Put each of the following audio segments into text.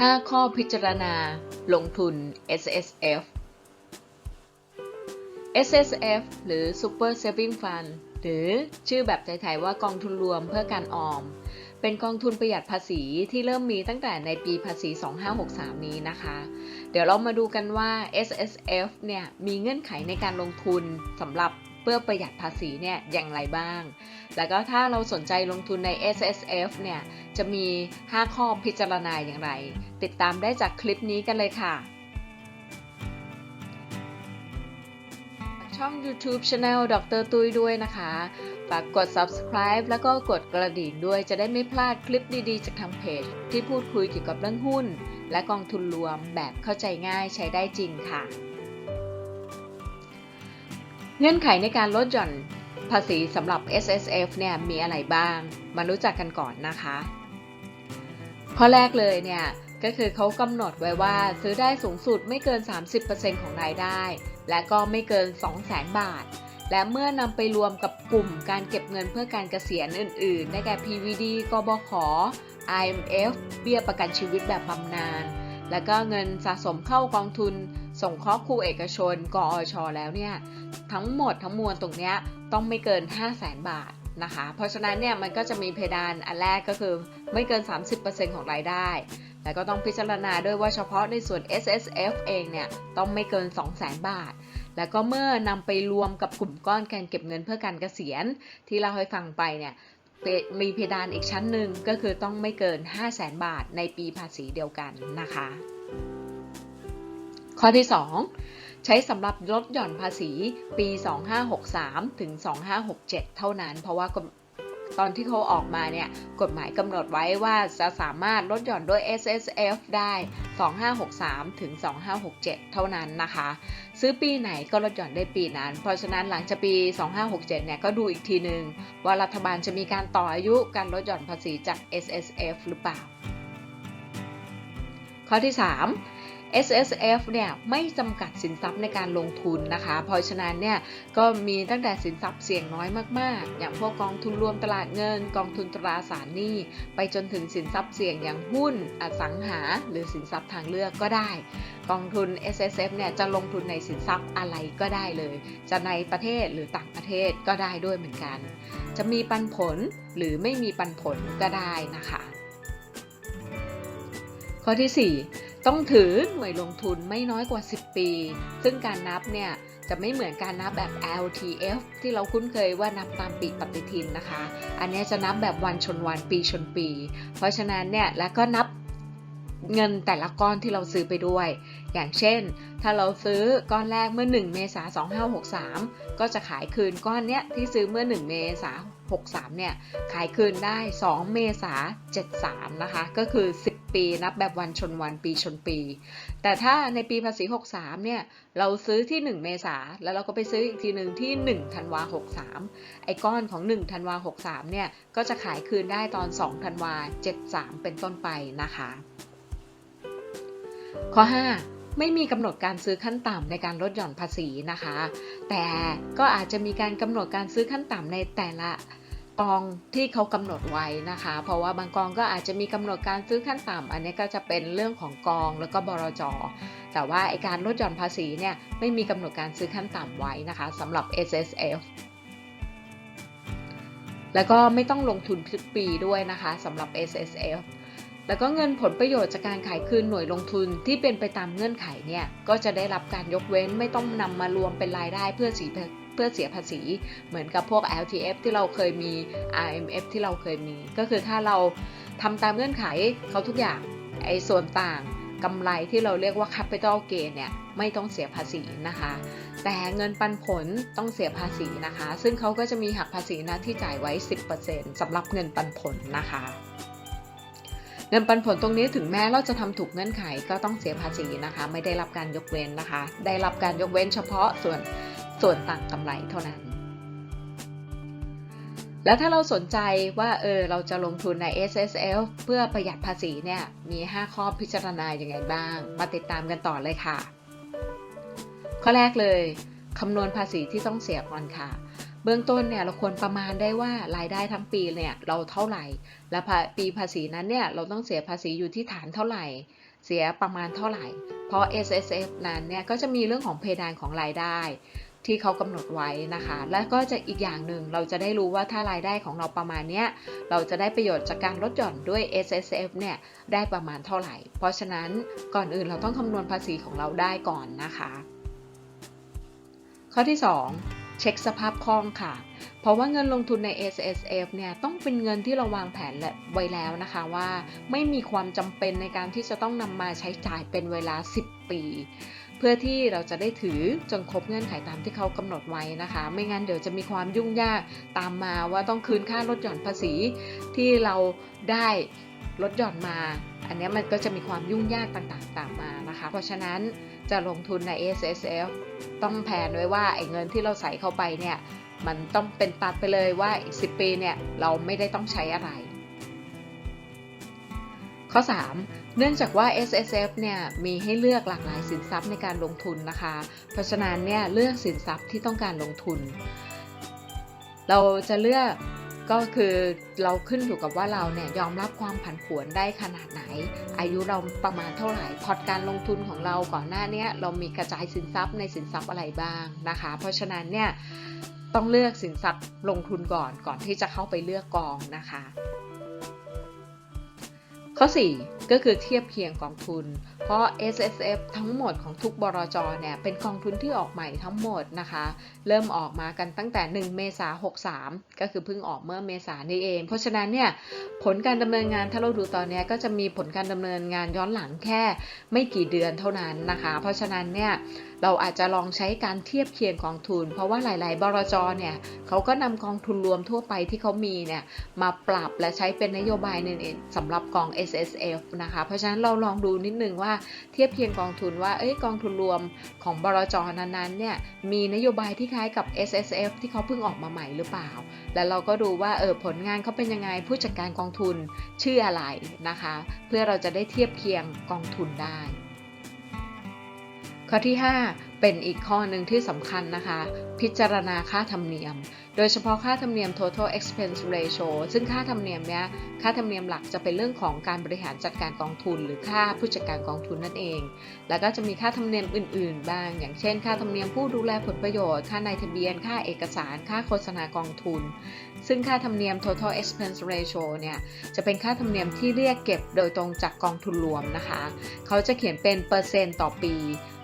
5 ข้อพิจารณา ลงทุน S S F S S F หรือ Super Saving Fund หรือชื่อแบบไทยๆว่ากองทุนรวมเพื่อการออม เป็นกองทุนประหยัดภาษีที่เริ่มมีตั้งแต่ในปีภาษี 2563 นี้นะคะ เดี๋ยวเรามาดูกันว่า S S F เนี่ยมีเงื่อนไขในการลงทุนสำหรับ พื่อประหยัดภาษีเนี่ยอย่างไรบ้าง แล้วก็ถ้าเราสนใจลงทุนใน S S F เนี่ยจะมี 5 ข้อพิจารณาอย่างไร ติดตามได้จากคลิปนี้กันเลยค่ะ ช่อง YouTube Channel ดรตุ้ยด้วยนะคะฝากกด subscribe แล้วก็กดกระดิ่งด้วยจะได้ไม่พลาดคลิปดีๆ จากทางเพจ ที่พูดคุยเกี่ยวกับเรื่องหุ้น และกองทุนรวมแบบเข้าใจง่ายใช้ได้จริงค่ะ เงื่อนไขในการลดหย่อนภาษีสำหรับ S S F เนี่ยมีอะไรบ้าง มารู้จักกันก่อนนะคะ ข้อแรกเลยเนี่ยก็คือเขากำหนดไว้ว่าซื้อได้สูงสุดไม่เกิน 30%ของรายได้ และก็ไม่เกิน 200,000 บาท และเมื่อนำไปรวมกับกลุ่มการเก็บเงินเพื่อการเกษียณอื่นๆ ได้แก่ PVD กบข IMF เบี้ยประกันชีวิตแบบบำนาญ แล้วก็เงินสะสมเข้ากองทุน ส่งเคราะห์ครูเอกชน กออชแล้วเนี่ยทั้งหมดทั้งมวลตรงเนี้ยต้องไม่เกิน 5 0 0 0 0 0บาทนะคะ เพราะฉะนั้นเนี่ยมันก็จะมีเพดานอันแรกก็คือไม่เกิน 30%ของรายได้ แล้วก็ต้องพิจารณาด้วยว่าเฉพาะในส่วน S S F เองเนี่ยต้องไม่เกิน 2 0 0 0 0 0บาท แล้วก็เมื่อนำไปรวมกับกลุ่มก้อนการเก็บเงินเพื่อการเกษียณ ที่เราให้ฟังไปเนี่ยมีเพดานอีกชั้นหนึ่งก็คือต้องไม่เกิน 5 0 0 0 0 0บาทในปีภาษีเดียวกันนะคะ ข้อที่ 2 ใช้สำหรับลดหย่อนภาษีปี 2563 ถึง 2567 เท่านั้น เพราะว่าตอนที่เขาออกมาเนี่ย กฎหมายกำหนดไว้ว่าจะสามารถลดหย่อนด้วย S S F ได้ 2563 ถึง 2567 เท่านั้นนะคะ ซื้อปีไหนก็ลดหย่อนได้ปีนั้น เพราะฉะนั้นหลังจากปี 2567 เนี่ย ก็ดูอีกทีหนึ่งว่ารัฐบาลจะมีการต่ออายุการลดหย่อนภาษีจาก S S F หรือเปล่า ข้อที่ 3 S S F เนี่ยไม่จำกัดสินทรัพย์ในการลงทุนนะคะ เพราะฉะนั้นเนี่ยก็มีตั้งแต่สินทรัพย์เสี่ยงน้อยมากๆ อย่างพวกกองทุนรวมตลาดเงิน กองทุนตราสารหนี้ ไปจนถึงสินทรัพย์เสี่ยงอย่างหุ้น อสังหา หรือสินทรัพย์ทางเลือกก็ได้ กองทุน S S F เนี่ยจะลงทุนในสินทรัพย์อะไรก็ได้เลย จะในประเทศหรือต่างประเทศก็ได้ด้วยเหมือนกัน จะมีปันผลหรือไม่มีปันผลก็ได้นะคะ ข้อที่ 4 ต้องถือหน่วยลงทุนไม่น้อยกว่า 10 ปี ซึ่งการนับเนี่ยจะไม่เหมือนการนับแบบ LTF ที่เราคุ้นเคยว่านับตามปีปฏิทินนะคะ อันนี้จะนับแบบวันชนวันปีชนปี เพราะฉะนั้นเนี่ยแล้วก็นับเงินแต่ละก้อนที่เราซื้อไปด้วย อย่างเช่น ถ้าเราซื้อก้อนแรกเมื่อ 1 เมษายน2563 ก็จะขายคืนก้อนเนี้ยที่ซื้อเมื่อ 1 เมษายน 63 เนี่ย ขายคืนได้ 2 เมษายน73 นะคะ ก็คือ 10 ปีนับแบบวันชนวันปีชนปี แต่ถ้าในปีภาษี 63 เนี่ย เราซื้อที่ 1 เมษาแล้วเราก็ไปซื้ออีกทีหนึ่งที่ 1 ธันวา 63 ไอ้ก้อนของ 1 ธันวา 63 เนี่ย ก็จะขายคืนได้ตอน 2 ธันวา 73 เป็นต้นไปนะคะ ข้อ 5ไม่มีกำหนดการซื้อขั้นต่ำในการลดหย่อนภาษีนะคะ แต่ก็อาจจะมีการกำหนดการซื้อขั้นต่ำในแต่ละ กองที่เขากำหนดไว้นะคะ เพราะว่าบางกองก็อาจจะมีกำหนดการซื้อขั้นต่ำอันนี้ก็จะเป็นเรื่องของกองแล้วก็บรจแต่ว่าไอการลดหย่อนภาษีเนี่ยไม่มีกำหนดการซื้อขั้นต่ำไว้นะคะสำหรับ S S F แล้วก็ไม่ต้องลงทุนทุกปีด้วยนะคะสำหรับ S S F แล้วก็เงินผลประโยชน์จากการขายคืนหน่วยลงทุนที่เป็นไปตามเงื่อนไขเนี่ยก็จะได้รับการยกเว้นไม่ต้องนำมารวมเป็นรายได้เพื่อสี เพื่อเสียภาษี เหมือนกับพวก LTF ที่เราเคยมี IMF ที่เราเคยมี ก็คือถ้าเราทำตามเงื่อนไขเขาทุกอย่างไอ้ส่วนต่างกำไรที่เราเรียกว่า capital gain เนี่ยไม่ต้องเสียภาษีนะคะ แต่เงินปันผลต้องเสียภาษีนะคะ ซึ่งเขาก็จะมีหักภาษีน้าที่จ่ายไว้ 10%สำหรับเงินปันผลนะคะ เงินปันผลตรงนี้ถึงแม้เราจะทำถูกเงื่อนไขก็ต้องเสียภาษีนะคะ ไม่ได้รับการยกเว้นนะคะ ได้รับการยกเว้นเฉพาะส่วน ส่วนต่างกำไรเท่านั้น แล้วถ้าเราสนใจว่าเออเราจะลงทุนใน S S F เพื่อประหยัดภาษีเนี่ยมี 5 ข้อพิจารณาอย่างไงบ้าง มาติดตามกันต่อเลยค่ะ ข้อแรกเลยคำนวณภาษีที่ต้องเสียก่อนค่ะ เบื้องต้นเนี่ยเราควรประมาณได้ว่ารายได้ทั้งปีเนี่ยเราเท่าไหร่ และปีภาษีนั้นเนี่ยเราต้องเสียภาษีอยู่ที่ฐานเท่าไหร่ เสียประมาณเท่าไหร่ เพราะ S S F นั้นเนี่ยก็จะมีเรื่องของเพดานของรายได้ ที่เขากำหนดไว้นะคะ และก็จะอีกอย่างหนึ่งเราจะได้รู้ว่าถ้ารายได้ของเราประมาณนี้เราจะได้ประโยชน์จากการลดหย่อนด้วย S S F เนี่ยได้ประมาณเท่าไหร่ เพราะฉะนั้นก่อนอื่นเราต้องคำนวณภาษีของเราได้ก่อนนะคะ ข้อที่ 2 เช็คสภาพคล่องค่ะเพราะว่าเงินลงทุนใน S S F เนี่ยต้องเป็นเงินที่เราวางแผนและไว้แล้วนะคะว่าไม่มีความจำเป็นในการที่จะต้องนำมาใช้จ่ายเป็นเวลา 10 ปี เพื่อที่เราจะได้ถือจนครบเงื่อนไขตามที่เขากำหนดไว้นะคะ ไม่งั้นเดี๋ยวจะมีความยุ่งยากตามมาว่าต้องคืนค่าลดหย่อนภาษีที่เราได้ลดหย่อนมา อันนี้มันก็จะมีความยุ่งยากต่างๆตามมานะคะ เพราะฉะนั้นจะลงทุนใน S S F ต้องแผนไว้ว่าไอ้เงินที่เราใส่เข้าไปเนี่ยมันต้องเป็นตัดไปเลยว่าอีก10 ปีเนี่ยเราไม่ได้ต้องใช้อะไร ข้อ 3 เนื่องจากว่า S S F เนี่ยมีให้เลือกหลากหลายสินทรัพย์ในการลงทุนนะคะ เพราะฉะนั้นเนี่ยเลือกสินทรัพย์ที่ต้องการลงทุน เราจะเลือกก็คือเราขึ้นอยู่กับว่าเราเนี่ยยอมรับความผันผวนได้ขนาดไหน อายุเราประมาณเท่าไหร่พอร์ตการลงทุนของเราก่อนหน้านี้เรามีกระจายสินทรัพย์ในสินทรัพย์อะไรบ้างนะคะ เพราะฉะนั้นเนี่ยต้องเลือกสินทรัพย์ลงทุนก่อนก่อนที่จะเข้าไปเลือกกองนะคะ ข้อ 4 ก็คือเทียบเคียงกองทุนเราะ S S F ทั้งหมดของทุกบรจเนี่ยเป็นกองทุนที่ออกใหม่ทั้งหมดนะคะ เริ่มออกมากันตั้งแต่ 1 เมษายน63 ก็คือเพิ่งออกเมื่อเมษานี้เอง เพราะฉะนั้นเนี่ยผลการดำเนินงานถ้าเราดูตอนนี้ก็จะมีผลการดำเนินงานย้อนหลังแค่ไม่กี่เดือนเท่านั้นนะคะ เพราะฉะนั้นเนี่ยเราอาจจะลองใช้การเทียบเคียงกองทุน เพราะว่าหลาย ๆ บรจเนี่ยเขาก็นำกองทุนรวมทั่วไปที่เขามีเนี่ยมาปรับและใช้เป็นนโยบายหนึ่งสำหรับกอง S S F นะคะ เพราะฉะนั้นเราลองดูนิดนึงว่าเทียบเคียงกองทุนว่าเอ้ยกองทุนรวมของบรจนั้นๆเนี่ยมีนโยบายที่คล้ายกับ S S F ที่เขาเพิ่งออกมาใหม่หรือเปล่า แล้วเราก็ดูว่าเออผลงานเขาเป็นยังไงผู้จัดการกองทุนชื่ออะไรนะคะ เพื่อเราจะได้เทียบเคียงกองทุนได้ ข้อที่ 5 เป็นอีกข้อหนึ่งที่สำคัญนะคะ พิจารณาค่าธรรมเนียม โดยเฉพาะค่าธรรมเนียม total expense ratio ซึ่งค่าธรรมเนียมเนี้ยค่าธรรมเนียมหลักจะเป็นเรื่องของการบริหารจัดการกองทุน หรือค่าผู้จัดการกองทุนนั่นเอง แล้วก็จะมีค่าธรรมเนียมอื่น ๆ บ้าง อย่างเช่น ค่าธรรมเนียมผู้ดูแลผลประโยชน์ ค่านายทะเบียน ค่าเอกสาร ค่าโฆษณากองทุน ซึ่งค่าธรรมเนียม total expense ratio เนี่ย จะเป็นค่าธรรมเนียมที่เรียกเก็บโดยตรงจากกองทุนรวมนะคะ เขาจะเขียนเป็นเปอร์เซ็นต์ต่อปี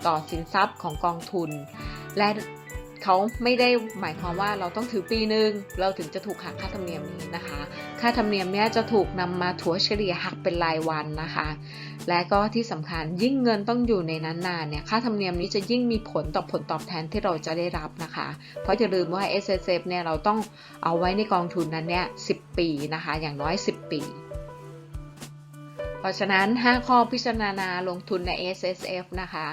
ต่อสินทรัพย์ของกองทุน และ เขาไม่ได้หมายความว่าเราต้องถือปีหนึ่งเราถึงจะถูกหักค่าธรรมเนียมนี้นะคะ ค่าธรรมเนียมเนี้ยจะถูกนำมาถัวเฉลี่ยหักเป็นรายวันนะคะ และก็ที่สำคัญยิ่งเงินต้องอยู่ในนั้นนานเนี่ยค่าธรรมเนียมนี้จะยิ่งมีผลต่อผลตอบแทนที่เราจะได้รับนะคะ เพราะอย่าลืมว่า S S F เนี่ยเราต้องเอาไว้ในกองทุนนั้นเนี่ย10ปีนะคะ อย่างน้อย 10 ปีเพราะฉะนั้น 5 ข้อพิจารณาลงทุนใน S S F นะคะ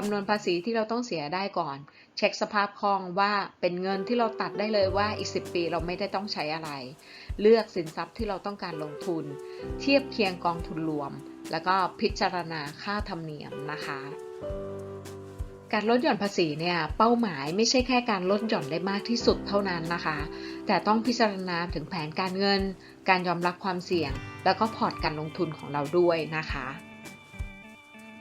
คำนวณภาษีที่เราต้องเสียได้ก่อน เช็คสภาพคล่องว่าเป็นเงินที่เราตัดได้เลยว่าอีก 10 ปีเราไม่ได้ต้องใช้อะไร เลือกสินทรัพย์ที่เราต้องการลงทุน เทียบเคียงกองทุนรวม แล้วก็พิจารณาค่าธรรมเนียมนะคะการลดหย่อนภาษีเนี่ยเป้าหมายไม่ใช่แค่การลดหย่อนได้มากที่สุดเท่านั้นนะคะ แต่ต้องพิจารณาถึงแผนการเงิน การยอมรับความเสี่ยง แล้วก็พอร์ตการลงทุนของเราด้วยนะคะ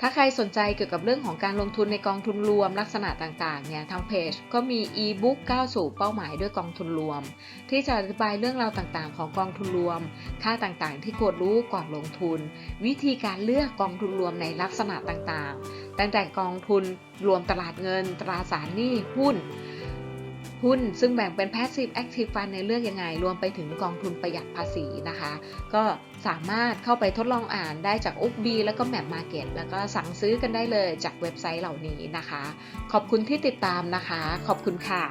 ถ้าใครสนใจเกี่ยวกับเรื่องของการลงทุนในกองทุนรวมลักษณะต่างๆเนี่ยทางเพจก็มีอีบุ๊กก้าวสู่เป้าหมายด้วยกองทุนรวม ที่จะอธิบายเรื่องราวต่างๆ ของกองทุนรวม ค่าต่างๆ ที่ควรรู้ก่อนลงทุน วิธีการเลือกกองทุนรวมในลักษณะต่างๆ ตั้งแต่กองทุนรวมตลาดเงิน ตราสารหนี้หุ้น หุ้นซึ่งแบ่งเป็น passive active fund ในเลือกยังไง รวมไปถึงกองทุนประหยัดภาษีนะคะ ก็สามารถเข้าไปทดลองอ่านได้จากอุกบีแล้วก็แมปมาเก็ตแล้วก็สั่งซื้อกันได้เลยจากเว็บไซต์เหล่านี้นะคะ ขอบคุณที่ติดตามนะคะ ขอบคุณค่ะ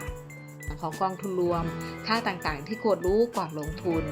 ของกองทุนรวม ค่าต่างๆ ที่ควรรู้ก่อนลงทุน